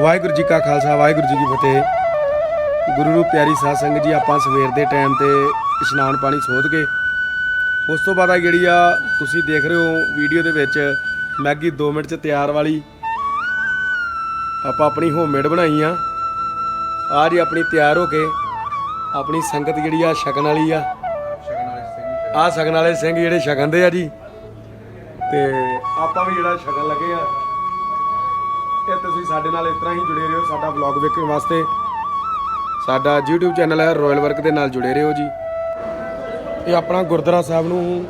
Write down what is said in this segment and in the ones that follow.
ਵਾਹਿਗੁਰੂ ਜੀ ਕਾ ਖਾਲਸਾ, ਵਾਹਿਗੁਰੂ ਜੀ ਕੀ ਫਤਿਹ। ਗੁਰੂ ਨੂੰ ਪਿਆਰੀ ਸਾਧ ਸੰਗਤ ਜੀ, ਆਪਾਂ ਸਵੇਰ ਦੇ ਟਾਈਮ ਤੇ ਇਸ਼ਨਾਨ ਪਾਣੀ ਸੋਧ ਕੇ, ਉਸ ਤੋਂ ਬਾਅਦ ਆ ਜਿਹੜੀ ਆ ਤੁਸੀਂ ਦੇਖ ਰਹੇ ਹੋ ਵੀਡੀਓ ਦੇ ਵਿੱਚ ਮੈਗੀ 2 ਮਿੰਟ ਚ ਤਿਆਰ ਵਾਲੀ। ਆਪਾਂ ਆਪਣੀ ਹੋਮਮੇਡ ਬਣਾਈ ਆ। ਆ ਜੀ ਆਪਣੀ ਤਿਆਰ ਹੋ ਕੇ, ਆਪਣੀ ਸੰਗਤ ਜਿਹੜੀ ਆ ਛਕਣ ਵਾਲੀ ਆ। ਆ ਛਕਣ ਵਾਲੇ ਸਿੰਘ ਜਿਹੜੇ ਛਕਣਦੇ ਆ ਜੀ। ਤੇ ਆਪਾਂ ਵੀ ਜਿਹੜਾ ਸ਼ਗਨ ਲੱਗੇ ਆ ਇਹ ਤੁਸੀਂ ਸਾਡੇ ਨਾਲ ਇਸ ਤਰ੍ਹਾਂ ਹੀ ਜੁੜੇ ਰਹੋ ਸਾਡਾ ਵਲੌਗ ਵੇਖਣ ਵਾਸਤੇ। ਸਾਡਾ YouTube ਚੈਨਲ ਹੈ ਰਾਇਲ ਵਰਕ ਦੇ ਨਾਲ ਜੁੜੇ ਰਹੋ ਜੀ। ਇਹ ਆਪਣਾ ਗੁਰਦੁਆਰਾ ਸਾਹਿਬ ਨੂੰ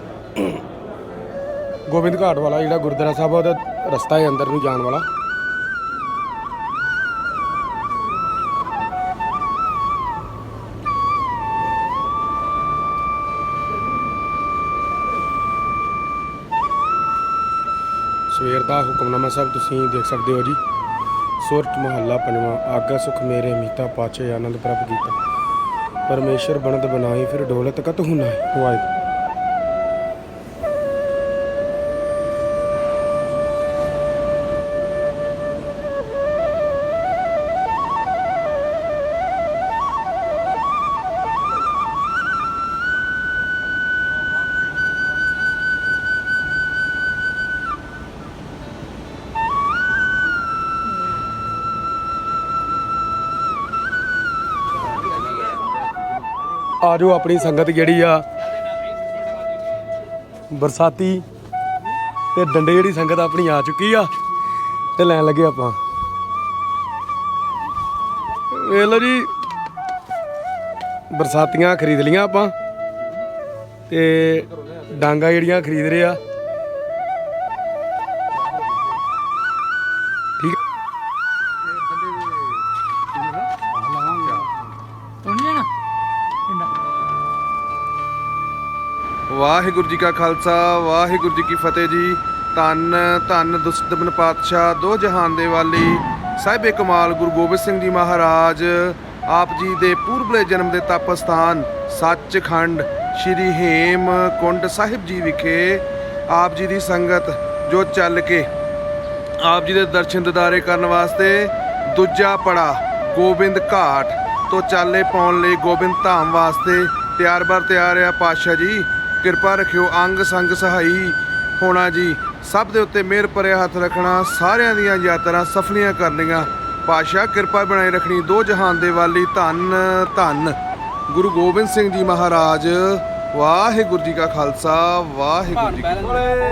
ਗੋਬਿੰਦ ਘਾਟ ਵਾਲਾ ਜਿਹੜਾ ਗੁਰਦੁਆਰਾ ਸਾਹਿਬ ਆ, ਉਹਦਾ ਰਸਤਾ ਹੈ ਅੰਦਰ ਨੂੰ ਜਾਣ ਵਾਲਾ। ਸਵੇਰ ਹੁਕਮਨਾਮਾ ਸਾਹਿਬ ਤੁਸੀਂ ਦੇਖ ਸਕਦੇ ਹੋ ਜੀ। ਸੁਰਤ ਮਹੱਲਾ ਪੰਜਵਾਂ ਆਗਾ ਸੁਖ ਮੇਰੇ ਮੀਤਾ ਪਾਚੇ ਆਨੰਦ ਪ੍ਰਭ ਕੀਤਾ। ਪਰਮੇਸ਼ਰ ਬਣਦ ਬਣਾਈ, ਫਿਰ ਡੋਲਤ ਕਤ ਹੁਨਾ ਵਾਹਿਗੁਰੂ। ਆਜੋ ਆਪਣੀ ਸੰਗਤ ਜਿਹੜੀ ਆ, ਬਰਸਾਤੀ ਤੇ ਡੰਡੇ ਜਿਹੜੀ ਸੰਗਤ ਆਪਣੀ ਆ ਚੁੱਕੀ ਆ, ਤੇ ਲੈਣ ਲੱਗੇ ਆਪਾਂ। ਵੇਖ ਲਓ ਜੀ, ਬਰਸਾਤੀਆਂ ਖਰੀਦ ਲੀਆਂ ਆਪਾਂ, ਤੇ ਡਾਂਗਾ ਜਿਹੜੀਆਂ ਖਰੀਦ ਰਹੇ ਆ। ਠੀਕ ਵਾਹਿਗੁਰੂ ਜੀ ਕਾ ਖਾਲਸਾ, ਵਾਹਿਗੁਰੂ ਜੀ ਕੀ ਫਤਿਹ ਜੀ। ਧੰਨ ਧੰਨ ਦੁਸਤਬਨ ਪਾਤਸ਼ਾਹ, ਦੋ ਜਹਾਨ ਦੇ ਵਾਲੀ ਸਾਹਿਬੇ ਕਮਾਲ ਗੁਰੂ ਗੋਬਿੰਦ ਸਿੰਘ ਜੀ ਮਹਾਰਾਜ, ਆਪ ਜੀ ਦੇ ਪੂਰਬਲੇ ਜਨਮ ਦੇ ਤਪ ਸਥਾਨ ਸੱਚਖੰਡ ਸ਼੍ਰੀ ਹੇਮ ਕੁੰਡ ਸਾਹਿਬ ਜੀ ਵਿਖੇ ਆਪ ਜੀ ਦੀ ਸੰਗਤ ਜੋ ਚੱਲ ਕੇ ਆਪ ਜੀ ਦੇ ਦਰਸ਼ਨ ਦਿਦਾਰੇ ਕਰਨ ਵਾਸਤੇ ਦੂਜਾ ਪੜਾ ਗੋਬਿੰਦ ਘਾਟ ਤੋਂ ਚਾਲੇ ਪਾਉਣ ਲਈ ਗੋਬਿੰਦ ਧਾਮ ਵਾਸਤੇ ਤਿਆਰ ਬਰ ਤਿਆਰ ਆ ਪਾਤਸ਼ਾਹ ਜੀ। ਕਿਰਪਾ ਰੱਖਿਓ ਅੰਗ ਸੰਗ ਸਹਾਈ ਹੋਣਾ ਜੀ। ਸਭ ਦੇ ਉੱਤੇ ਮਿਹਰ ਭਰਿਆ ਹੱਥ ਰੱਖਣਾ ਸਾਰਿਆਂ ਦੀਆਂ ਯਾਤਰਾ ਸਫਲੀਆਂ ਕਰਨੀਆਂ। ਪਾਤਸ਼ਾਹ ਕਿਰਪਾ ਬਣਾਈ ਰੱਖਣੀ ਦੋ ਜਹਾਨ ਦੇ ਵਾਲੀ ਧੰਨ ਧੰਨ। ਗੁਰੂ ਗੋਬਿੰਦ ਸਿੰਘ ਜੀ ਮਹਾਰਾਜ ਵਾਹਿਗੁਰੂ ਜੀ ਕਾ ਖਾਲਸਾ ਵਾਹਿਗੁਰੂ ਜੀ ਕੀ ਫਤਿਹ।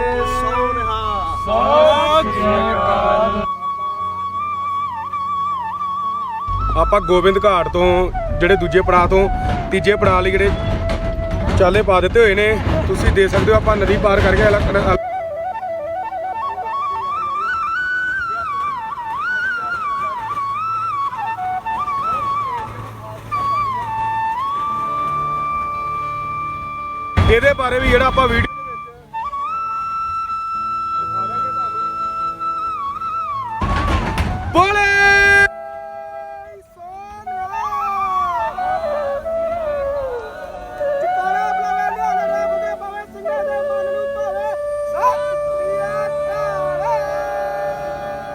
ਆਪਾਂ ਗੋਬਿੰਦ ਘਾਟ ਤੋਂ ਜਿਹੜੇ ਦੂਜੇ ਪੜਾਅ ਤੋਂ ਤੀਜੇ ਪੜਾਅ ਲਈ ਜਿਹੜੇ ਚਾਲੇ ਪਾ ਦਿੱਤੇ ਹੋਏ ਨੇ। ਤੁਸੀਂ ਦੇ ਸਕਦੇ ਹੋ ਆਪਾਂ ਨਦੀ ਪਾਰ ਕਰਕੇ ਇਹਦੇ ਬਾਰੇ ਵੀ ਜਿਹੜਾ ਆਪਾਂ ਵੀਡੀਓ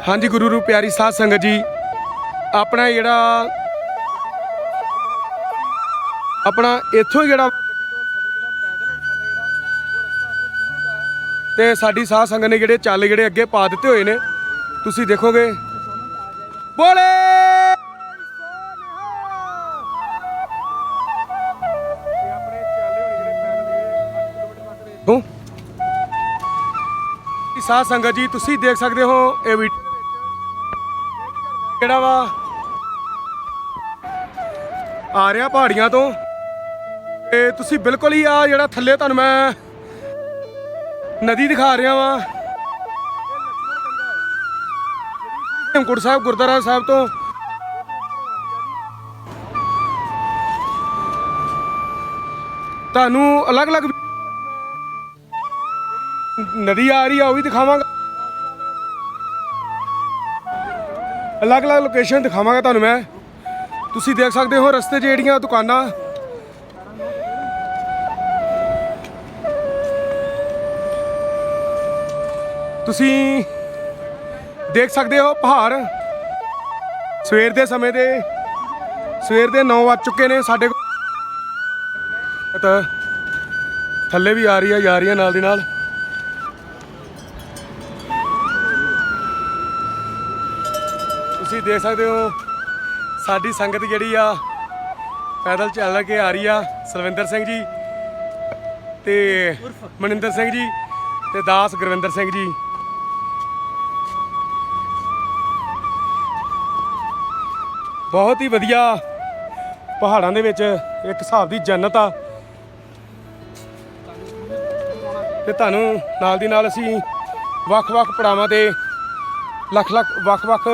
ਹਾਂਜੀ, ਗੁਰੂ ਰੂ ਪਿਆਰੀ ਸਾਧ ਸੰਗਤ ਜੀ, ਆਪਣਾ ਜਿਹੜਾ, ਆਪਣਾ ਇੱਥੋਂ ਹੀ ਜਿਹੜਾ ਤੇ ਸਾਡੀ ਸਾਧ ਸੰਗਤ ਨੇ ਜਿਹੜੇ ਚੱਲ ਜਿਹੜੇ ਅੱਗੇ ਪਾ ਦਿੱਤੇ ਹੋਏ ਨੇ, ਤੁਸੀਂ ਦੇਖੋਗੇ। ਬੋਲੇ! ਸਾਧ ਸੰਗਤ ਜੀ, ਤੁਸੀਂ ਦੇਖ ਸਕਦੇ ਹੋ, ਇਹ ਵੀਡੀਓ ਜਿਹੜਾ ਵਾ? ਆ ਰਿਹਾ ਪਹਾੜੀਆਂ ਤੋਂ। ਤੇ ਤੁਸੀਂ ਬਿਲਕੁਲ ਹੀ ਆ ਜਿਹੜਾ ਥੱਲੇ ਤੁਹਾਨੂੰ ਮੈਂ ਨਦੀ ਦਿਖਾ ਰਿਹਾ ਵਾਂ। ਹੇਮਕੁੰਟ ਸਾਹਿਬ, ਗੁਰਦੁਆਰਾ ਸਾਹਿਬ ਤੋਂ। ਤੁਹਾਨੂੰ ਅਲੱਗ-ਅਲੱਗ ਨਦੀ ਆ ਰਹੀ ਆ, ਉਹ ਵੀ ਦਿਖਾਵਾਂਗਾ। ਅਲੱਗ-ਅਲੱਗ ਲੋਕੇਸ਼ਨ ਦਿਖਾਵਾਂਗਾ ਤੁਹਾਨੂੰ ਮੈਂ। ਤੁਸੀਂ ਦੇਖ ਸਕਦੇ ਹੋ ਰਸਤੇ 'ਚ ਜਿਹੜੀਆਂ ਦੁਕਾਨਾਂ। ਤੁਸੀਂ ਦੇਖ ਸਕਦੇ ਹੋ ਪਹਾੜ। ਸਵੇਰ ਦੇ ਸਮੇਂ ਦੇ, ਸਵੇਰ ਦੇ 9 ਵੱਜ ਚੁੱਕੇ ਨੇ ਸਾਡੇ ਕੋਲ। ਤਾਂ ਥੱਲੇ ਵੀ ਆ ਰਹੀ ਆ, ਜਾ ਰਹੀ ਆ ਨਾਲ ਦੀ ਨਾਲ। ਤੁਸੀਂ ਦੇਖ ਸਕਦੇ ਹੋ, ਸਾਡੀ ਸੰਗਤ ਜਿਹੜੀ ਆ, ਪੈਦਲ ਚੱਲ ਕੇ ਆ ਰਹੀ ਆ ਸਲਵਿੰਦਰ ਸਿੰਘ ਜੀ ਤੇ ਮਨਿੰਦਰ ਸਿੰਘ ਜੀ ਤੇ ਦਾਸ ਗੁਰਵਿੰਦਰ ਸਿੰਘ ਜੀ। ਬਹੁਤ ਹੀ ਵਧੀਆ ਪਹਾੜਾਂ ਦੇ ਵਿੱਚ ਇੱਕ ਹਿਸਾਬ ਦੀ ਜੰਨਤ ਆ। ਤੇ ਤੁਹਾਨੂੰ ਨਾਲ ਦੀ ਨਾਲ ਅਸੀਂ ਵੱਖ-ਵੱਖ ਪੜਾਵਾਂ ਤੇ ਲੱਖ ਲੱਖ ਵੱਖ-ਵੱਖ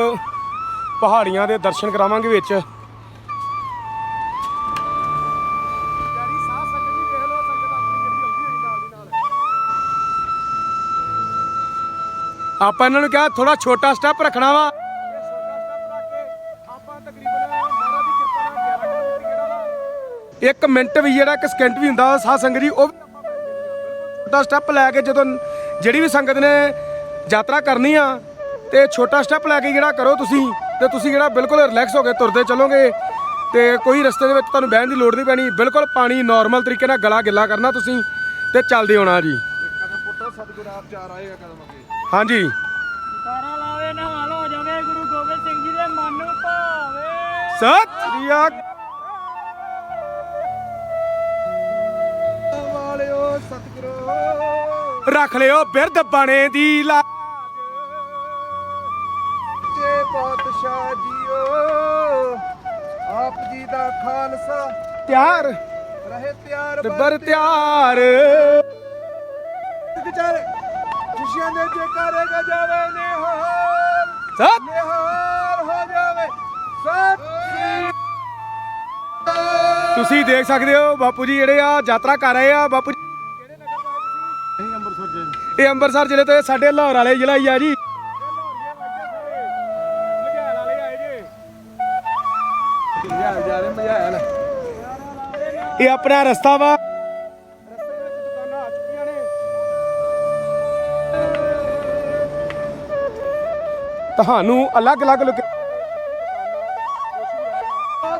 ਪਹਾੜੀਆਂ ਦੇ ਦਰਸ਼ਨ ਕਰਾਵਾਂਗੇ ਵਿੱਚ। ਆਪਾਂ ਇਹਨਾਂ ਨੂੰ ਕਿਹਾ ਥੋੜਾ ਛੋਟਾ ਸਟੈਪ ਰੱਖਣਾ ਵਾ। ਇੱਕ ਮਿੰਟ ਵੀ ਜਿਹੜਾ ਇੱਕ ਸਕਿੰਟ ਵੀ ਹੁੰਦਾ ਸਾਧ ਸੰਗਤ ਜੀ ਉਹ ਵੀ ਛੋਟਾ ਸਟੈਪ ਲੈ ਕੇ ਜਦੋਂ ਜਿਹੜੀ ਵੀ ਸੰਗਤ ਨੇ ਯਾਤਰਾ ਕਰਨੀ ਆ ਤੇ ਛੋਟਾ ਸਟੈਪ ਲੈ ਕੇ ਜਿਹੜਾ ਕਰੋ ਤੁਸੀਂ। ਤੇ ਤੁਸੀਂ ਜਿਹੜਾ ਬਿਲਕੁਲ ਰਿਲੈਕਸ ਹੋ ਕੇ ਤੁਰਦੇ ਚੱਲੋਗੇ ਤੇ ਕੋਈ ਰਸਤੇ ਦੇ ਵਿੱਚ ਤੁਹਾਨੂੰ ਬਹਿਣ ਦੀ ਲੋੜ ਨਹੀਂ ਪੈਣੀ ਬਿਲਕੁਲ ਪਾਣੀ ਨਾਰਮਲ ਤਰੀਕੇ ਨਾਲ ਗਲਾ ਗਿੱਲਾ ਕਰਨਾ ਤੁਸੀਂ ਤੇ ਚੱਲਦੇ ਹੋਣਾ ਜੀ। ਕਦਮ ਪੁੱਟੋ ਸਤਿਗੁਰ ਆਪ ਚਾਰ ਆਏਗਾ ਕਦਮ ਅੱਗੇ ਹਾਂਜੀ। ਤਾਰਾ ਲਾਵੇ ਨਿਹਾਲ ਹੋ ਜਾਵੇ ਗੁਰੂ ਗੋਬਿੰਦ ਸਿੰਘ ਜੀ ਦੇ ਮਨ ਨੂੰ ਭਾਵੇ। ਸਤਿ ਸ੍ਰੀ ਅਕਾਲ। ਵਾਲਿਓ ਸਤਿਗੁਰੂ। ਰੱਖ ਲਿਓ ਬਿਰਧ ਬਣੇ ਦੀ ਲਾ ਪਾਤਸ਼ਾਹ ਜੀਓ ਆਪ ਜੀ ਦਾ ਖਾਲਸਾ। ਤਿਆਰ। ਰਹੇ ਤਿਆਰ ਟੱਬਰ ਤਿਆਰ। ਵਿਚਾਰੇ ਖੁਸ਼ੀਆਂ ਦੇ ਜੇਕਾਰੇ ਗਜਾਵੇ ਨਿਹਾਲ। ਸਤਿ। ਨਿਹਾਲ ਹੋ ਜਾਵੇ। ਸਤਿ ਤੁਸੀਂ ਦੇਖ ਸਕਦੇ ਹੋ ਬਾਪੂ ਜੀ ਜਿਹੜੇ ਆ ਯਾਤਰਾ ਕਰ ਰਹੇ ਆ। ਬਾਪੂ ਜੀ ਇਹ ਅੰਮ੍ਰਿਤਸਰ ਜ਼ਿਲ੍ਹੇ ਤੋਂ ਇਹ ਸਾਡੇ ਲਾਹੌਰ ਵਾਲੇ ਜ਼ਿਲ੍ਹਾ ਹੀ ਆ ਜੀ। ਇਹ ਆਪਣਾ ਰਸਤਾ ਵਾ। ਤੁਹਾਨੂੰ ਅਲੱਗ-ਅਲੱਗ ਲੋਕ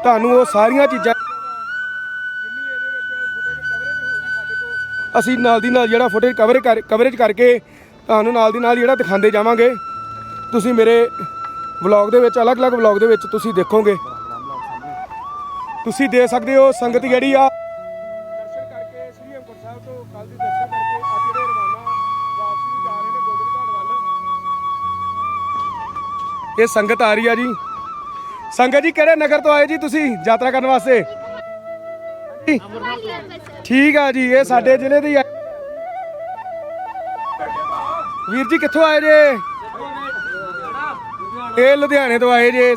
ਤੁਹਾਨੂੰ ਉਹ ਸਾਰੀਆਂ ਚੀਜ਼ਾਂ ਅਸੀਂ ਨਾਲ ਦੀ ਨਾਲ ਜਿਹੜਾ ਫੁਟੇਜ ਕਵਰ ਕਰ ਕਵਰੇਜ ਕਰਕੇ ਤੁਹਾਨੂੰ ਨਾਲ ਦੀ ਨਾਲ ਜਿਹੜਾ ਦਿਖਾਉਂਦੇ ਜਾਵਾਂਗੇ। ਤੁਸੀਂ ਮੇਰੇ ਵਲੌਗ ਦੇ ਵਿੱਚ, ਅਲੱਗ-ਅਲੱਗ ਵਲੌਗ ਦੇ ਵਿੱਚ ਤੁਸੀਂ ਦੇਖੋਗੇ। ਤੁਸੀਂ ਦੇ ਸਕਦੇ ਹੋ ਸੰਗਤ ਜਿਹੜੀ ਆ। ਦਰਸ਼ਨ ਕਰਕੇ ਸ੍ਰੀ ਹਰਿਮੰਦਰ ਸਾਹਿਬ ਤੋਂ ਕੱਲ ਦੀ ਦਰਸ਼ਨ ਕਰਕੇ ਅੱਜ ਜਿਹੜੇ ਰਵਾਨਾ ਵਾਪਸੀ ਨੂੰ ਜਾ ਰਹੇ ਨੇ ਗੋਬਿੰਦ ਘਾਟ ਵੱਲ। ਇਹ ਸੰਗਤ ਆ ਰਹੀ ਆ ਜੀ। ਸੰਗਤ ਜੀ ਕਿਹੜੇ ਨਗਰ ਤੋਂ ਆਏ ਜੀ ਤੁਸੀਂ ਯਾਤਰਾ ਕਰਨ ਵਾਸਤੇ? ਠੀਕ ਆ ਜੀ ਇਹ ਸਾਡੇ ਜ਼ਿਲ੍ਹੇ ਦੇ ਵੀਰ ਜੀ ਕਿੱਥੋਂ ਆਏ ਜੇ? ਇਹ ਲੁਧਿਆਣੇ ਤੋਂ ਆਏ ਜੇ।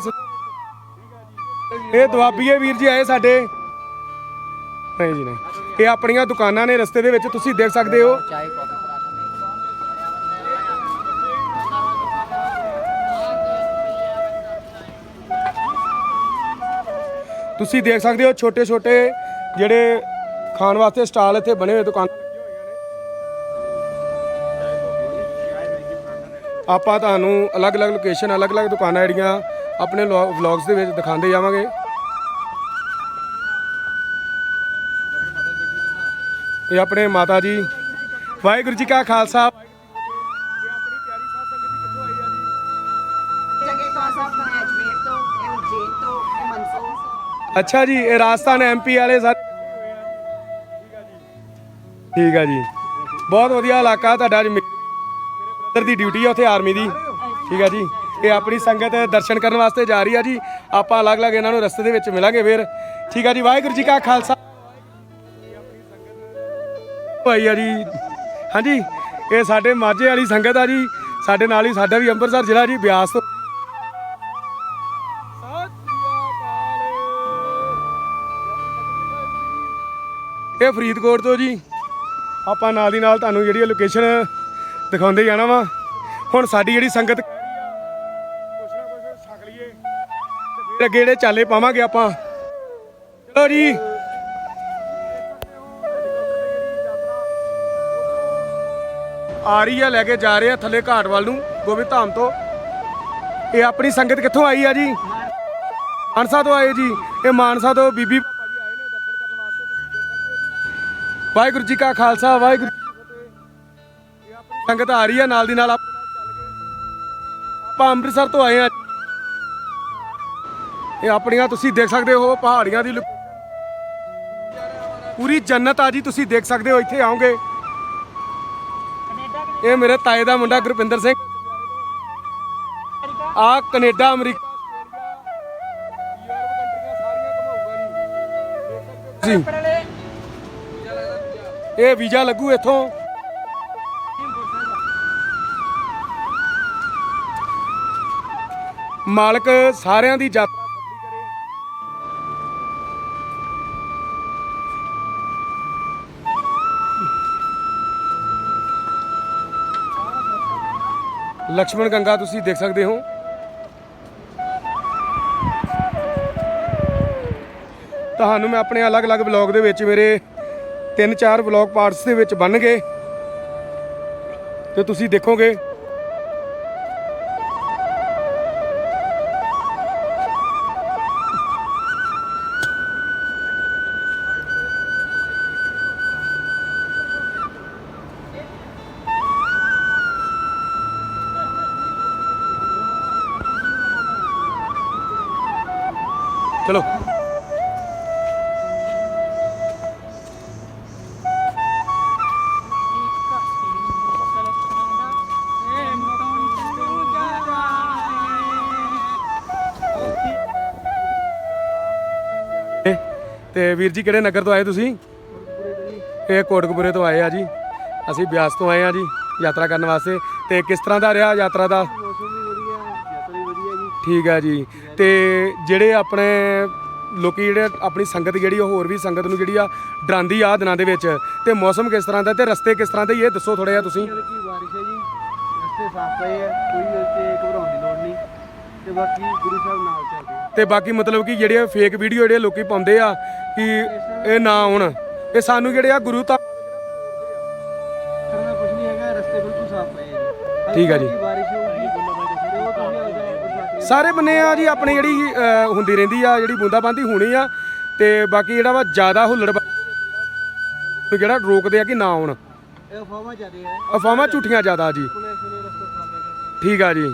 ਇਹ ਦੁਆਬੀਏ ਵੀਰ ਜੀ ਆਏ ਸਾਡੇ। ਨਹੀਂ ਜੀ, ਨਹੀਂ। ਇਹ ਆਪਣੀਆਂ ਦੁਕਾਨਾਂ ਨੇ ਰਸਤੇ ਦੇ ਵਿੱਚ, ਤੁਸੀਂ ਦੇਖ ਸਕਦੇ ਹੋ। ਤੁਸੀਂ ਦੇਖ ਸਕਦੇ ਹੋ ਛੋਟੇ ਛੋਟੇ ਜਿਹੜੇ ਖਾਣ ਵਾਸਤੇ ਸਟਾਲ ਇੱਥੇ ਬਣੇ ਹੋਏ ਦੁਕਾਨ ਆਪਾਂ ਤੁਹਾਨੂੰ ਅਲੱਗ-ਅਲੱਗ ਲੋਕੇਸ਼ਨ, ਅਲੱਗ-ਅਲੱਗ ਦੁਕਾਨਾਂ ਜਿਹੜੀਆਂ ਆਪਣੇ ਵਲੌਗਸ ਦੇ ਵਿੱਚ ਦਿਖਾਉਂਦੇ ਜਾਵਾਂਗੇ। ਇਹ ਆਪਣੇ ਮਾਤਾ ਜੀ। ਵਾਹਿਗੁਰੂ ਜੀ ਕਾ ਖਾਲਸਾ। ਜਗੇ ਤੋਂ ਸਾਹਿਬ ਤੋਂ ਹੈ ਅਜਮੇਰ ਤੋਂ ਇਹ ਉਜੈਨ ਤੋਂ ਇਹ ਮੰਦਸੌਰ ਤੋਂ। ਅੱਛਾ ਜੀ ਇਹ ਰਾਜਸਥਾਨ ਐਮਪੀ ਵਾਲੇ ਸਾਰੇ ਠੀਕ ਆ ਜੀ। ਬਹੁਤ ਵਧੀਆ ਇਲਾਕਾ ਤੁਹਾਡਾ ਜੀ ਮੇਰੇ ਬ੍ਰਦਰ ਦੀ ਡਿਊਟੀ ਆ ਉੱਥੇ ਆਰਮੀ ਦੀ। ਠੀਕ ਆ ਜੀ। ਇਹ ਆਪਣੀ ਸੰਗਤ ਦਰਸ਼ਨ ਕਰਨ ਵਾਸਤੇ ਜਾ ਰਹੀ ਆ ਜੀ। ਆਪਾਂ ਅਲੱਗ-ਅਲੱਗ ਇਹਨਾਂ ਨੂੰ ਰਸਤੇ ਦੇ ਵਿੱਚ ਮਿਲਾਂਗੇ ਫਿਰ। ਠੀਕ ਆ ਜੀ ਵਾਹਿਗੁਰੂ ਜੀ ਕਾ ਖਾਲਸਾ। ਭਾਈ ਆ ਜੀ। ਹਾਂਜੀ, ਇਹ ਸਾਡੇ ਮਾਝੇ ਵਾਲੀ ਸੰਗਤ ਆ ਜੀ। ਸਾਡੇ ਨਾਲ ਹੀ ਸਾਡਾ ਵੀ ਅੰਮ੍ਰਿਤਸਰ ਜ਼ਿਲ੍ਹਾ ਜੀ, ਬਿਆਸ ਤੋਂ। ਇਹ ਫਰੀਦਕੋਟ ਤੋਂ ਜੀ। ਆਪਾਂ ਨਾਲ ਦੀ ਨਾਲ ਤੁਹਾਨੂੰ ਜਿਹੜੀ ਲੋਕੇਸ਼ਨ ਦਿਖਾਉਂਦੇ ਜਾਣਾ ਵਾ। ਹੁਣ ਸਾਡੀ ਜਿਹੜੀ ਸੰਗਤ ਕੁਛ ਨਾ ਕੁਛ ਛਕ ਲਈਏ ਤੇ ਫਿਰ ਅੱਗੇ ਜਿਹੜੇ ਚਾਲੇ ਪਾਵਾਂਗੇ ਆਪਾਂ। ਚਲੋ ਜੀ। ਆ ਰਹੀ ਹੈ ਲੈ ਕੇ ਜਾ ਰਹੇ ਆ ਥੱਲੇ ਘਾਟ ਵੱਲ ਨੂੰ, ਗੋਬਿੰਦ ਧਾਮ ਤੋਂ। ਇਹ ਆਪਣੀ ਸੰਗਤ ਕਿੱਥੋਂ ਆਈ ਆ ਜੀ? ਮਾਨਸਾ ਤੋਂ ਆਏ ਜੀ। ਇਹ ਮਾਨਸਾ ਤੋਂ ਬੀਬੀ ਵਾਹਿਗੁਰੂ ਜੀ ਕਾ ਖਾਲਸਾ, ਵਾਹਿਗੁਰੂ ਸੰਗਤ ਆ ਰਹੀ ਹੈ ਨਾਲ ਦੀ ਨਾਲ ਆਪਾਂ ਅੰਮ੍ਰਿਤਸਰ ਤੋਂ ਆਏ ਆ। ਇਹ ਆਪਣੀਆਂ ਤੁਸੀਂ ਦੇਖ ਸਕਦੇ ਹੋ, ਪਹਾੜੀਆਂ ਦੀ ਪੂਰੀ ਜੰਨਤ ਆ ਜੀ, ਤੁਸੀਂ ਦੇਖ ਸਕਦੇ ਹੋ, ਇੱਥੇ ਆਓਗੇ। ਇਹ ਮੇਰੇ ਤਾਏ ਦਾ ਮੁੰਡਾ ਗੁਰਪਿੰਦਰ ਸਿੰਘ। ਆ ਕੈਨੇਡਾ, ਅਮਰੀਕਾ ਜੀ। ਇਹ ਵੀਜ਼ਾ ਲੱਗੂ ਇੱਥੋਂ। ਮਾਲਕ ਸਾਰਿਆਂ ਦੀ ਜਾਤ ਲਕਸ਼ਮਣ ਗੰਗਾ, ਤੁਸੀਂ ਦੇਖ ਸਕਦੇ ਹੋ। ਤੁਹਾਨੂੰ ਮੈਂ ਆਪਣੇ ਅਲੱਗ-ਅਲੱਗ ਬਲੌਗ ਦੇ ਵਿੱਚ ਮੇਰੇ 3-4 ਬਲੌਗ ਪਾਰਟਸ ਦੇ ਵਿੱਚ ਬਣ ਗਏ ਤੇ ਤੁਸੀਂ ਦੇਖੋਗੇ ਚਲੋ। ਤੇ ਵੀਰ ਜੀ ਕਿਹੜੇ ਨਗਰ ਤੋਂ ਆਏ ਤੁਸੀਂ? ਇਹ ਕੋਟਕਪੂਰੇ ਤੋਂ ਆਏ ਆ ਜੀ। ਅਸੀਂ ਬਿਆਸ ਤੋਂ ਆਏ ਆ ਜੀ ਯਾਤਰਾ ਕਰਨ ਵਾਸਤੇ। ਤੇ ਕਿਸ ਤਰ੍ਹਾਂ ਦਾ ਰਿਹਾ ਯਾਤਰਾ ਦਾ? ਠੀਕ ਹੈ ਜੀ। ਤੇ ਜਿਹੜੇ ਆਪਣੇ ਲੋਕੀ ਜਿਹੜੇ ਆਪਣੀ ਸੰਗਤ ਜਿਹੜੀ ਉਹ ਹੋਰ ਵੀ ਸੰਗਤ ਨੂੰ ਜਿਹੜੀ ਆ ਡਰਾਉਂਦੀ ਆ ਦਿਨਾਂ ਦੇ ਵਿੱਚ। ਤੇ ਮੌਸਮ ਕਿਸ ਤਰ੍ਹਾਂ ਦਾ ਤੇ ਰਸਤੇ ਕਿਸ ਤਰ੍ਹਾਂ ਦੇ ਇਹ ਦੱਸੋ ਥੋੜਾ ਜਿਹਾ ਤੁਸੀਂ। ਹਲਕੀ ਬਾਰਿਸ਼ ਹੈ ਜੀ? ਰਸਤੇ ਸਾਫ਼ ਪਏ ਆ ਕੋਈ ਉੱਤੇ ਘਬਰਾਉਣ ਦੀ ਲੋੜ ਨਹੀਂ। ਤੇ ਬਾਕੀ ਗੁਰੂ ਸਾਹਿਬ ਨਾਲ ਚੱਲਦੇ ਤੇ ਬਾਕੀ ਮਤਲਬ ਕਿ ਜਿਹੜੇ ਫੇਕ ਵੀਡੀਓ ਜਿਹੜੇ ਲੋਕੀ ਪਾਉਂਦੇ ਆ ਕਿ ਇਹ ਨਾ ਆਉਣ। ਇਹ ਸਾਨੂੰ ਜਿਹੜੇ ਆ ਗੁਰੂ ਤਾਂ ਕਰਨਾ ਕੁਝ ਨਹੀਂ ਹੈਗਾ ਰਸਤੇ ਬਿਲਕੁਲ ਸਾਫ਼ ਪਏ ਆ ਠੀਕ ਹੈ ਜੀ। ਸਾਰੇ ਬੰਨੇ ਆ ਜੀ ਆਪਣੀ ਜਿਹੜੀ ਹੁੰਦੀ ਰਹਿੰਦੀ ਆ ਜਿਹੜੀ ਬੂੰਦਾਬਾਂਦੀ ਹੋਣੀ ਆ ਤੇ ਬਾਕੀ ਜਿਹੜਾ ਵਾ ਜ਼ਿਆਦਾ ਹੁੱਲੜ ਜਿਹੜਾ ਰੋਕਦੇ ਆ ਕਿ ਨਾ ਆਉਣ। ਇਹ ਅਫਵਾਹਾਂ ਝੂਠੀਆਂ ਜ਼ਿਆਦਾ ਜੀ। ਰਸਤਾ ਠੀਕ ਆ ਜੀ।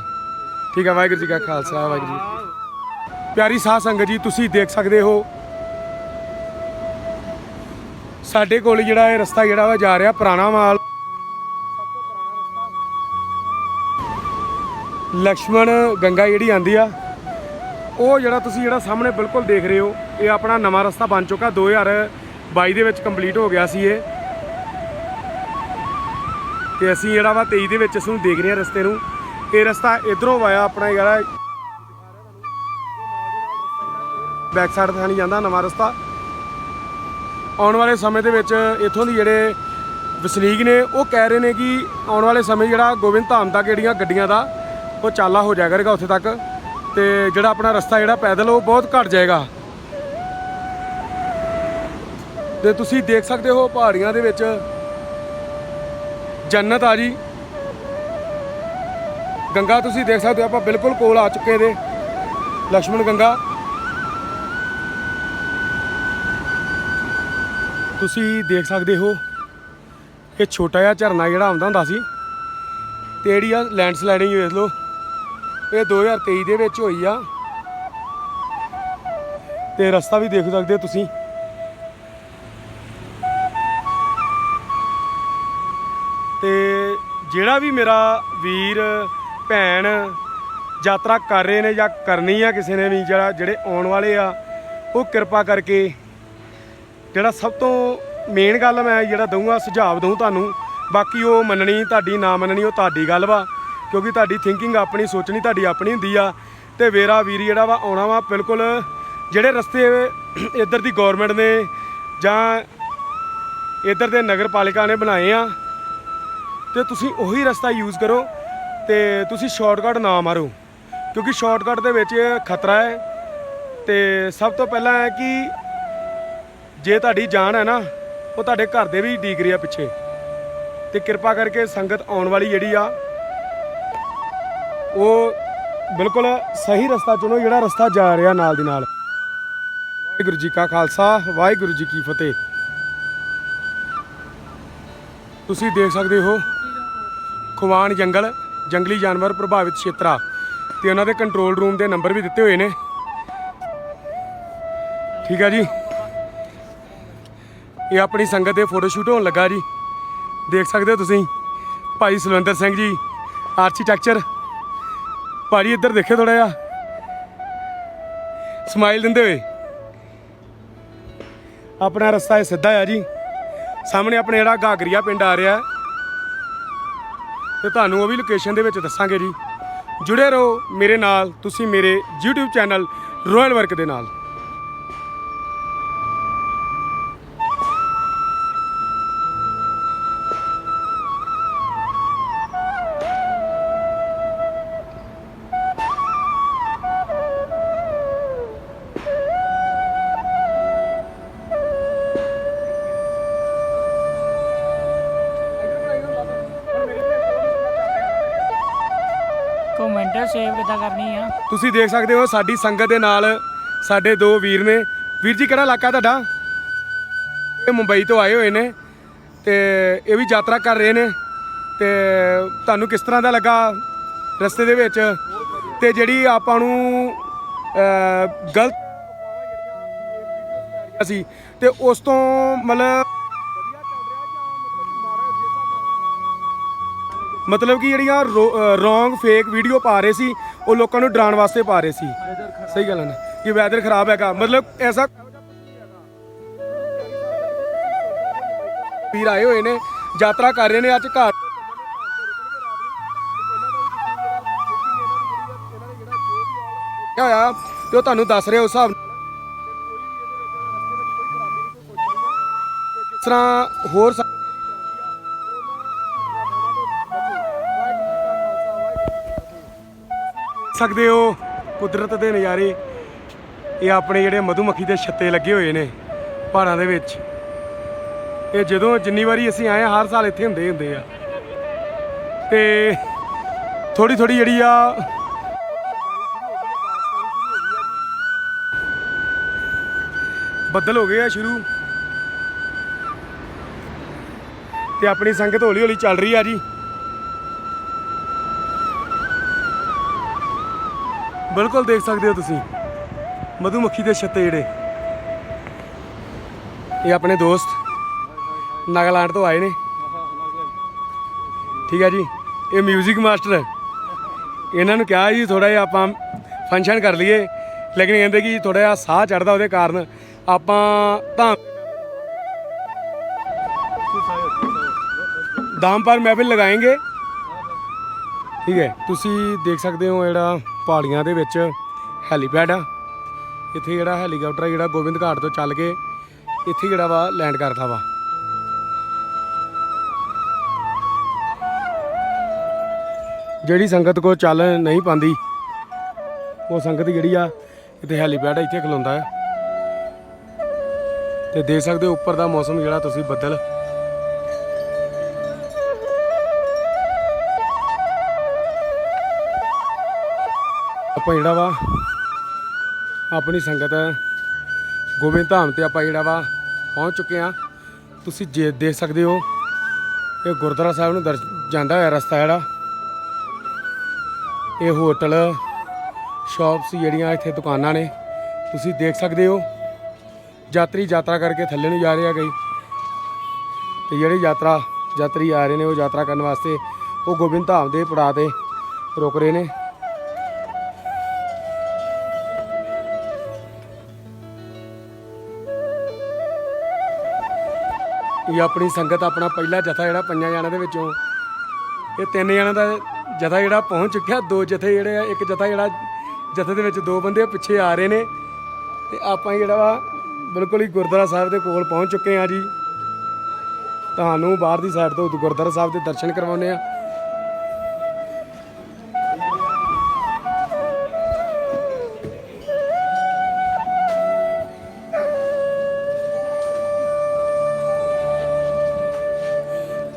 ਠੀਕ ਆ ਵਾਹਿਗੁਰੂ ਜੀ ਕਾ ਖਾਲਸਾ ਵਾਹਿਗੁਰੂ ਜੀ ਕੀ। ਪਿਆਰੀ ਸਾਧ ਸੰਗਤ ਜੀ ਤੁਸੀਂ ਦੇਖ ਸਕਦੇ ਹੋ। ਸਾਡੇ ਕੋਲ ਜਿਹੜਾ ਇਹ ਰਸਤਾ ਜਿਹੜਾ ਵਾ ਜਾ ਰਿਹਾ ਪੁਰਾਣਾ ਮਾਲ। ਲਕਸ਼ਮਣ ਗੰਗਾ ਜਿਹੜੀ ਆਂਦੀ ਆ, ਉਹ ਜਿਹੜਾ ਤੁਸੀਂ ਜਿਹੜਾ ਸਾਹਮਣੇ ਬਿਲਕੁਲ ਦੇਖ ਰਹੇ ਹੋ, ਇਹ ਆਪਣਾ ਨਵਾਂ ਰਸਤਾ ਬਣ ਚੁੱਕਾ। 2022 ਦੇ ਵਿੱਚ ਕੰਪਲੀਟ ਹੋ ਗਿਆ ਸੀ ਇਹ। ਤੇ ਅਸੀਂ ਜਿਹੜਾ ਵਾ 23 ਦੇ ਵਿੱਚ ਇਸ ਨੂੰ ਦੇਖ ਰਹੇ ਹਾਂ ਰਸਤੇ ਨੂੰ। ਇਹ ਰਸਤਾ ਇਧਰੋਂ ਆਇਆ ਆਪਣਾ ਜਿਹੜਾ ਬੈਕ ਸਾਈਡ ਤੋਂ ਜਾਂਦਾ ਨਵਾਂ ਰਸਤਾ। ਆਉਣ ਵਾਲੇ ਸਮੇਂ ਦੇ ਵਿੱਚ ਇੱਥੋਂ ਦੀ ਜਿਹੜੇ ਵਸਨੀਕ ਨੇ, ਉਹ ਕਹਿ ਰਹੇ ਨੇ ਕਿ ਆਉਣ ਵਾਲੇ ਸਮੇਂ ਜਿਹੜਾ ਗੋਬਿੰਦ ਧਾਮ ਤੱਕ ਜਿਹੜੀਆਂ ਗੱਡੀਆਂ ਦਾ ਉਹ ਚਾਲਾ ਹੋ ਜਾਇਆ ਕਰੇਗਾ ਉੱਥੇ ਤੱਕ ਤੇ ਜਿਹੜਾ ਆਪਣਾ ਰਸਤਾ ਜਿਹੜਾ ਪੈਦਲ ਉਹ ਬਹੁਤ ਘਟ ਜਾਏਗਾ। ਤੇ ਤੁਸੀਂ ਦੇਖ ਸਕਦੇ ਹੋ ਪਹਾੜੀਆਂ ਦੇ ਵਿੱਚ ਜੰਨਤ ਆ ਜੀ। ਗੰਗਾ ਤੁਸੀਂ ਦੇਖ ਸਕਦੇ ਹੋ, ਆਪਾਂ ਬਿਲਕੁਲ ਕੋਲ ਆ ਚੁੱਕੇ ਨੇ। ਲక్ష్మణ ਗੰਗਾ। ਤੁਸੀਂ ਦੇਖ ਸਕਦੇ ਹੋ, ਇਹ ਛੋਟਾ ਜਿਹਾ ਝਰਨਾ ਜਿਹੜਾ ਆਉਂਦਾ ਹੁੰਦਾ ਸੀ, ਤੇ ਜਿਹੜੀ ਆ ਲੈਂਡਸਲਾਈਡਿੰਗ ਵੇਖ ਲਓ। ਇਹ 2023 ਦੇ ਵਿੱਚ ਹੋਈ ਆ। ਤੇ ਰਸਤਾ ਵੀ ਦੇਖ ਸਕਦੇ ਹੋ ਤੁਸੀਂ। ਤੇ ਜਿਹੜਾ ਵੀ ਮੇਰਾ ਵੀਰ, ਭੈਣ ਯਾਤਰਾ ਕਰ ਰਹੇ ਨੇ ਜਾਂ ਕਰਨੀ ਆ ਕਿਸੇ ਨੇ ਵੀ, ਜਿਹੜਾ ਜਿਹੜੇ ਆਉਣ ਵਾਲੇ ਆ, ਉਹ ਕਿਰਪਾ ਕਰਕੇ ਜਿਹੜਾ ਸਭ ਤੋਂ ਮੇਨ ਗੱਲ ਮੈਂ ਜਿਹੜਾ ਦਊਂਗਾ, ਸੁਝਾਅ ਦਊਂ ਤੁਹਾਨੂੰ। ਬਾਕੀ ਉਹ ਮੰਨਣੀ, ਤੁਹਾਡੀ ਨਾ ਮੰਨਣੀ, ਉਹ ਤੁਹਾਡੀ ਗੱਲ ਵਾ। ਕਿਉਂਕਿ ਤੁਹਾਡੀ ਥਿੰਕਿੰਗ ਆਪਣੀ, ਸੋਚਣੀ ਤੁਹਾਡੀ ਆਪਣੀ ਹੁੰਦੀ ਆ। ਤੇ ਵੇਰਾ ਵੀਰ ਜਿਹੜਾ ਵਾ, ਆਉਣਾ ਵਾ ਬਿਲਕੁਲ ਜਿਹੜੇ ਰਸਤੇ ਇੱਧਰ ਦੀ ਗਵਰਨਮੈਂਟ ਨੇ ਜਾਂ ਇੱਧਰ ਦੇ ਨਗਰ ਪਾਲਿਕਾ ਨੇ ਬਣਾਏ ਆ, ਤੇ ਤੁਸੀਂ ਉਹੀ ਰਸਤਾ ਯੂਜ਼ ਕਰੋ ਤੇ ਤੁਸੀਂ ਸ਼ਾਰਟਕਟ ਨਾ ਮਾਰੋ। ਕਿਉਂਕਿ ਸ਼ਾਰਟਕਟ ਦੇ ਵਿੱਚ ਖਤਰਾ ਹੈ। ਤੇ ਸਭ ਤੋਂ ਪਹਿਲਾਂ ਹੈ ਕਿ ਜੇ ਤੁਹਾਡੀ ਜਾਨ ਹੈ ਨਾ, ਉਹ ਤੁਹਾਡੇ ਘਰ ਦੇ ਵੀ ਡੀਕ ਆ ਪਿੱਛੇ। ਤੇ ਕਿਰਪਾ ਕਰਕੇ ਸੰਗਤ ਆਉਣ ਵਾਲੀ ਜਿਹੜੀ ਆ ਉਹ ਬਿਲਕੁਲ ਸਹੀ ਰਸਤਾ ਚੁਣੋ, ਜਿਹੜਾ ਰਸਤਾ ਜਾ ਰਿਹਾ ਨਾਲ ਦੀ ਨਾਲ। ਵਾਹਿਗੁਰੂ ਜੀ ਕਾ ਖਾਲਸਾ, ਵਾਹਿਗੁਰੂ ਜੀ ਕੀ ਫਤਿਹ। ਤੁਸੀਂ ਦੇਖ ਸਕਦੇ ਹੋ ਖਵਾਨ ਜੰਗਲ, ਜੰਗਲੀ ਜਾਨਵਰ ਪ੍ਰਭਾਵਿਤ ਖੇਤਰਾ ਤੇ ਉਹਨਾਂ ਦੇ ਕੰਟਰੋਲ ਰੂਮ ਦੇ ਨੰਬਰ ਵੀ ਦਿੱਤੇ ਹੋਏ ਨੇ। ਠੀਕ ਆ ਜੀ। ਇਹ ਆਪਣੀ ਸੰਗਤ ਦੇ ਫੋਟੋ ਸ਼ੂਟ ਹੋਣ ਲੱਗਾ ਜੀ। ਦੇਖ ਸਕਦੇ ਹੋ ਤੁਸੀਂ, ਭਾਈ ਸੁਲਵੰਦਰ ਸਿੰਘ ਜੀ ਆਰਕੀਟੈਕਚਰ ਭਾਜੀ, ਇੱਧਰ ਦੇਖਿਓ ਥੋੜਾ ਜਿਹਾ। ਸਮਾਈਲ ਦਿੰਦੇ ਹੋਏ। ਆਪਣਾ ਰਸਤਾ ਇਹ ਸਿੱਧਾ ਆ ਜੀ। ਸਾਹਮਣੇ ਆਪਣੇ ਜਿਹੜਾ ਗਾਗਰੀਆ ਪਿੰਡ ਆ ਰਿਹਾ। ਹੈ। ਤੇ ਤੁਹਾਨੂੰ ਉਹ ਵੀ ਲੋਕੇਸ਼ਨ ਦੇ ਵਿੱਚ ਦੱਸਾਂਗੇ ਜੀ। ਜੁੜੇ ਰਹੋ ਮੇਰੇ ਨਾਲ, ਤੁਸੀਂ ਮੇਰੇ YouTube ਚੈਨਲ ਰੋਇਲ ਵਰਕ ਦੇ ਨਾਲ। ਕਮੈਂਟ ਕਰਨੀ ਆ? ਤੁਸੀਂ ਦੇਖ ਸਕਦੇ ਹੋ ਸਾਡੀ ਸੰਗਤ ਦੇ ਨਾਲ ਸਾਡੇ ਦੋ ਵੀਰ ਨੇ। ਵੀਰ ਜੀ, ਕਿਹੜਾ ਇਲਾਕਾ ਤੁਹਾਡਾ? ਇਹ ਮੁੰਬਈ ਤੋਂ ਆਏ ਹੋਏ ਨੇ ਤੇ ਇਹ ਵੀ ਯਾਤਰਾ ਕਰ ਰਹੇ ਨੇ। ਤੇ ਤੁਹਾਨੂੰ ਕਿਸ ਤਰ੍ਹਾਂ ਦਾ ਲੱਗਾ ਰਸਤੇ ਦੇ ਵਿੱਚ? ਤੇ ਜਿਹੜੀ ਆਪਾਂ ਨੂੰ ਗਲਤ ਸੀ ਤੇ ਉਸ ਤੋਂ ਮਤਲਬ ਮਤਲਬ ਕਿ ਜਿਹੜੀਆਂ ਰੋਂਗ ਫੇਕ ਵੀਡੀਓ ਪਾ ਰਹੇ ਸੀ, ਉਹ ਲੋਕਾਂ ਨੂੰ ਡਰਾਉਣ ਵਾਸਤੇ ਪਾ ਰਹੇ ਸੀ। ਸਹੀ ਗੱਲ ਹੈ ਨਾ? ਕਿ ਵੈਦਰ ਖਰਾਬ ਹੈਗਾ। ਮਤਲਬ ਐਸਾ ਵੀਰ ਆਏ ਹੋਏ ਨੇ, ਯਾਤਰਾ ਕਰ ਰਹੇ ਨੇ ਅੱਜ ਘਰ। ਹੋਇਆ, ਤੇ ਉਹ ਤੁਹਾਨੂੰ ਦੱਸ ਰਿਹਾ ਉਸ ਹਿਸਾਬ ਨਾਲ। ਜਿਸ ਤਰ੍ਹਾਂ ਹੋਰ ਸਕਦੇ ਹੋ ਕੁਦਰਤ ਦੇ ਨਜ਼ਾਰੇ। ਇਹ ਆਪਣੇ ਜਿਹੜੇ ਮਧੂਮੱਖੀ ਦੇ ਛੱਤੇ ਲੱਗੇ ਹੋਏ ਨੇ ਪਹਾੜਾਂ ਦੇ ਵਿੱਚ। ਇਹ ਜਦੋਂ ਜਿੰਨੀ ਵਾਰੀ ਅਸੀਂ ਆਏ ਹਾਂ, ਹਰ ਸਾਲ ਇੱਥੇ ਹੁੰਦੇ ਹੁੰਦੇ ਆ। ਤੇ ਥੋੜੀ ਥੋੜੀ ਜਿਹੜੀ ਆ ਬੱਦਲ ਹੋ ਗਏ ਆ ਸ਼ੁਰੂ। ਤੇ ਆਪਣੀ ਸੰਗਤ ਹੌਲੀ ਹੌਲੀ ਚੱਲ ਰਹੀ ਆ ਜੀ। ਬਿਲਕੁਲ ਦੇਖ ਸਕਦੇ ਹੋ ਤੁਸੀਂ। ਮਧੂਮੱਖੀ ਦੇ ਛੱਤੇ ਜਿਹੜੇ। ਇਹ ਆਪਣੇ ਦੋਸਤ ਨਾਗਾਲੈਂਡ ਤੋਂ ਆਏ ਨੇ। ਠੀਕ ਹੈ ਜੀ। ਇਹ 뮤직 ਮਾਸਟਰ ਇਹਨਾਂ ਨੂੰ ਕਿਹਾ ਜੀ ਥੋੜਾ ਜਿਹਾ ਆਪਾਂ ਫੰਕਸ਼ਨ ਕਰ ਲਈਏ। ਲੇਕਿਨ ਕਹਿੰਦੇ ਕਿ ਥੋੜਾ ਜਿਹਾ ਸਾਹ ਚੜਦਾ ਉਹਦੇ ਕਾਰਨ ਆਪਾਂ ਤਾਂ ਦਾਮ ਪਰ ਮਹਿਫਿਲ ਲਗਾਏਗੇ। ਠੀਕ ਹੈ। ਤੁਸੀਂ ਦੇਖ ਸਕਦੇ ਹੋ ਜਿਹੜਾ ਪਹਾੜੀਆਂ ਦੇ ਵਿੱਚ ਹੈਲੀਪੈਡ ਆ। ਇੱਥੇ ਜਿਹੜਾ ਹੈਲੀਕਾਪਟਰ ਜਿਹੜਾ ਗੋਬਿੰਦ ਘਾਟ ਤੋਂ ਚੱਲ ਕੇ ਇੱਥੇ ਜਿਹੜਾ ਵਾ ਲੈਂਡ ਕਰਦਾ ਵਾ। ਜਿਹੜੀ ਸੰਗਤ ਕੋ ਚੱਲ ਨਹੀਂ ਪਾਉਂਦੀ, ਉਹ ਸੰਗਤ ਜਿਹੜੀ ਆ, ਇੱਥੇ ਹੈਲੀਪੈਡ ਇੱਥੇ ਖਲੋਂਦਾ ਹੈ ਤੇ ਦੇਖ ਸਕਦੇ ਹੋ, ਉੱਪਰ ਦਾ ਮੌਸਮ ਜਿਹੜਾ ਤੁਸੀਂ ਬੱਦਲ ਆਪਾਂ ਜਿਹੜਾ ਵਾ, ਆਪਣੀ ਸੰਗਤ ਗੋਬਿੰਦ ਧਾਮ ਤੇ ਆਪਾਂ ਜਿਹੜਾ ਵਾ ਪਹੁੰਚ ਚੁੱਕੇ ਆ ਤੁਸੀਂ ਜੇ ਦੇਖ ਸਕਦੇ ਹੋ, ਇਹ ਗੁਰਦੁਆਰਾ ਸਾਹਿਬ ਨੂੰ ਦਰ ਜਾਂਦਾ ਹੋਇਆ ਰਸਤਾ ਜਿਹੜਾ। ਇਹ ਹੋਟਲ ਸ਼ਾਪਸ ਜਿਹੜੀਆਂ ਇੱਥੇ ਦੁਕਾਨਾਂ ਨੇ, ਤੁਸੀਂ ਦੇਖ ਸਕਦੇ ਹੋ। ਯਾਤਰੀ ਯਾਤਰਾ ਕਰਕੇ ਥੱਲੇ ਨੂੰ ਜਾ ਰਹੇ ਆ ਗਈ ਤੇ ਜਿਹੜੇ ਯਾਤਰਾ, ਯਾਤਰੀ ਆ ਰਹੇ ਨੇ, ਉਹ ਯਾਤਰਾ ਕਰਨ ਵਾਸਤੇ ਉਹ ਗੋਬਿੰਦ ਧਾਮ ਦੇ ਪੜਾਅ ਤੇ ਰੁਕ ਰਹੇ ਨੇ। ਵੀ ਆਪਣੀ ਸੰਗਤ ਆਪਣਾ ਪਹਿਲਾ ਜਥਾ ਜਿਹੜਾ ਪੰਜਾਂ ਜਣਾਂ ਦੇ ਵਿੱਚੋਂ ਇਹ ਤਿੰਨ ਜਣਾਂ ਦਾ ਜਥਾ ਜਿਹੜਾ ਪਹੁੰਚ ਚੁੱਕਿਆ, ਦੋ ਜਥੇ ਜਿਹੜੇ ਆ, ਇੱਕ ਜਥਾ ਜਿਹੜਾ ਜਥੇ ਦੇ ਵਿੱਚ ਦੋ ਬੰਦੇ ਪਿੱਛੇ ਆ ਰਹੇ ਨੇ। ਤੇ ਆਪਾਂ ਜਿਹੜਾ ਵਾ ਬਿਲਕੁਲ ਹੀ ਗੁਰਦੁਆਰਾ ਸਾਹਿਬ ਦੇ ਕੋਲ ਪਹੁੰਚ ਚੁੱਕੇ ਆ ਜੀ। ਤੁਹਾਨੂੰ ਬਾਹਰ ਦੀ ਸਾਈਡ ਤੋਂ ਗੁਰਦੁਆਰਾ ਸਾਹਿਬ ਦੇ ਦਰਸ਼ਨ ਕਰਵਾਉਂਦੇ ਆ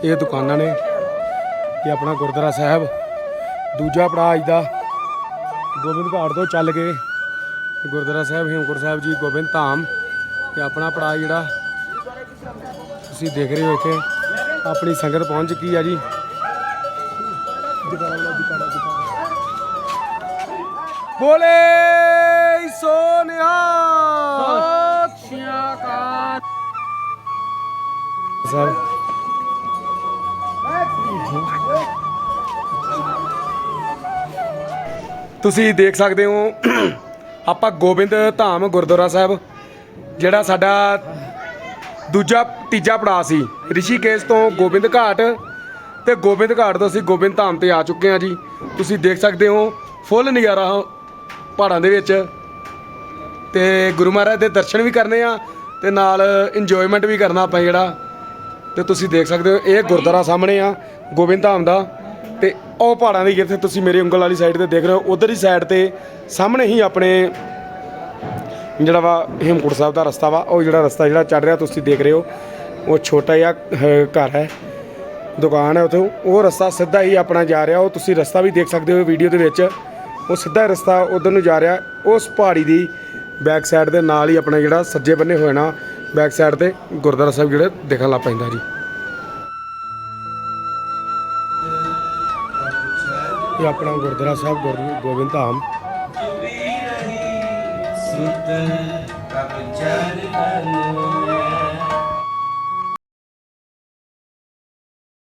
ਇਹ ਦੁਕਾਨਾਂ ਨੇ ਇਹ ਆਪਣਾ ਗੁਰਦੁਆਰਾ ਸਾਹਿਬ। ਦੂਜਾ ਪੜਾਅ ਅੱਜ ਦਾ ਗੋਬਿੰਦ ਘਾਟ ਤੋਂ ਚੱਲ ਕੇ ਗੁਰਦੁਆਰਾ ਸਾਹਿਬ ਹੇਮਕੁੰਟ ਸਾਹਿਬ ਜੀ ਗੋਬਿੰਦ ਧਾਮ। ਤੇ ਆਪਣਾ ਪੜਾ ਜਿਹੜਾ ਤੁਸੀਂ ਦੇਖ ਰਹੇ ਹੋ ਇੱਥੇ। ਆਪਣੀ ਸੰਗਤ ਪਹੁੰਚ ਚੁੱਕੀ ਆ ਜੀ। ਬੋਲੇ ਸੋਨਿਆ ਸਾਹਿਬ ਤੁਸੀਂ ਦੇਖ ਸਕਦੇ ਹੋ, ਆਪਾਂ ਗੋਬਿੰਦ ਧਾਮ ਗੁਰਦੁਆਰਾ ਸਾਹਿਬ, ਜਿਹੜਾ ਸਾਡਾ ਦੂਜਾ, ਤੀਜਾ ਪੜਾਅ ਸੀ। ਰਿਸ਼ੀਕੇਸ਼ ਤੋਂ ਗੋਬਿੰਦ ਘਾਟ ਤੇ ਗੋਬਿੰਦ ਘਾਟ ਤੋਂ ਅਸੀਂ ਗੋਬਿੰਦ ਧਾਮ ਤੇ ਆ ਚੁੱਕੇ ਹਾਂ ਜੀ। ਤੁਸੀਂ ਦੇਖ ਸਕਦੇ ਹੋ, ਫੁੱਲ ਨਜ਼ਾਰਾ ਪਹਾੜਾਂ ਦੇ ਵਿੱਚ। ਤੇ ਗੁਰੂ ਮਹਾਰਾਜ ਦੇ ਦਰਸ਼ਨ ਵੀ ਕਰਨੇ ਆ ਤੇ ਨਾਲ ਇੰਜੋਇਮੈਂਟ ਵੀ ਕਰਨਾ ਆਪਾਂ ਜਿਹੜਾ। ਤੇ ਤੁਸੀਂ ਦੇਖ ਸਕਦੇ ਹੋ, ਇਹ ਗੁਰਦੁਆਰਾ ਸਾਹਮਣੇ ਆ, ਗੋਬਿੰਦ ਧਾਮ ਦਾ। ਉਹ ਪਹਾੜਾਂ ਦੀ ਜਿੱਥੇ ਤੁਸੀਂ ਮੇਰੀ ਉਂਗਲ ਵਾਲੀ ਸਾਈਡ ਤੇ ਦੇਖ ਰਹੇ ਹੋ। ਉਧਰ ਹੀ ਸਾਈਡ ਤੇ ਸਾਹਮਣੇ ਹੀ ਆਪਣੇ ਜਿਹੜਾ ਵਾ ਹੇਮਕੁੰਟ ਸਾਹਿਬ ਦਾ ਰਸਤਾ ਵਾ, ਉਹ ਜਿਹੜਾ ਰਸਤਾ ਜਿਹੜਾ ਚੜ ਰਿਹਾ ਤੁਸੀਂ ਦੇਖ ਰਹੇ ਹੋ, ਉਹ ਛੋਟਾ ਜਿਹਾ ਘਰ ਹੈ, ਦੁਕਾਨ ਹੈ ਉੱਥੇ। ਉਹ ਰਸਤਾ ਸਿੱਧਾ ਹੀ ਆਪਣਾ ਜਾ ਰਿਹਾ, ਉਹ ਤੁਸੀਂ ਰਸਤਾ ਵੀ ਦੇਖ ਸਕਦੇ ਹੋ ਵੀਡੀਓ ਦੇ ਵਿੱਚ। ਉਹ ਸਿੱਧਾ ਰਸਤਾ ਉਧਰ ਨੂੰ ਜਾ ਰਿਹਾ, ਉਸ ਪਹਾੜੀ ਦੀ ਬੈਕ ਸਾਈਡ ਦੇ ਨਾਲ ਹੀ ਆਪਣਾ ਜਿਹੜਾ ਸੱਜੇ ਬੰਨੇ ਹੋਏ ਨਾ ਬੈਕ ਸਾਈਡ ਤੇ ਗੁਰਦੁਆਰਾ ਸਾਹਿਬ ਜਿਹੜਾ ਦਿਖਣ ਲੱਗ ਪੈਂਦਾ ਜੀ। ਇਹ ਆਪਣਾ ਗੁਰਦੁਆਰਾ ਸਾਹਿਬ ਗੁਰੂ ਗੋਬਿੰਦ ਧਾਮ। ਸੁਤ ਕਬ ਚਰਨ।